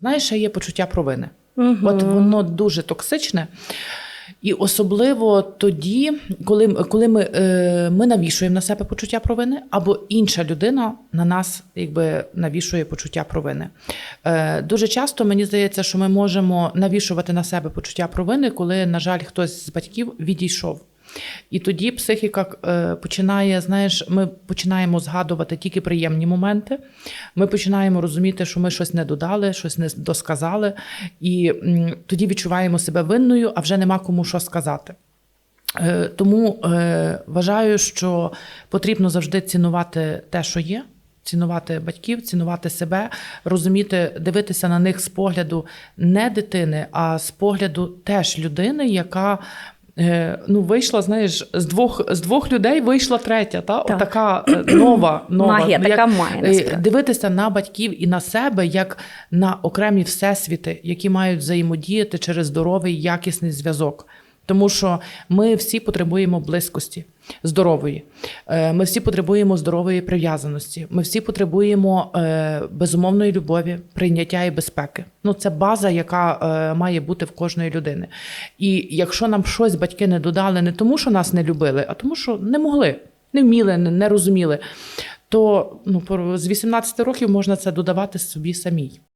Знаєш, ще є почуття провини. Мгм. От воно дуже токсичне. І особливо тоді, коли, коли ми, е, ми навішуємо на себе почуття провини, або інша людина на нас якби навішує почуття провини. Е, дуже часто мені здається, що ми можемо навішувати на себе почуття провини, коли, на жаль, хтось з батьків відійшов. І тоді психіка е, починає, знаєш, ми починаємо згадувати тільки приємні моменти. Ми починаємо розуміти, що ми щось не додали, щось не досказали, і тоді відчуваємо себе винною, а вже нема кому що сказати. Е, Тому е, вважаю, що потрібно завжди цінувати те, що є. Цінувати батьків, цінувати себе, розуміти, дивитися на них з погляду не дитини, а з погляду теж людини, яка ну, вийшла, знаєш, з двох, з двох людей вийшла третя, та? Так. Отака е, нова, нова. Магія Ну, така як, має, е, насправді. Дивитися на батьків і на себе як на окремі всесвіти, які мають взаємодіяти через здоровий якісний зв'язок. Тому що ми всі потребуємо близькості здорової. Е, Ми всі потребуємо здорової прив'язаності. Ми всі потребуємо е, безумовної любові, прийняття і безпеки. Ну це база, яка е, має бути в кожної людини. І якщо нам щось батьки не додали, не тому, що нас не любили, а тому, що не могли, не вміли, не, не розуміли, то ну, з 18 років можна це додавати собі самій.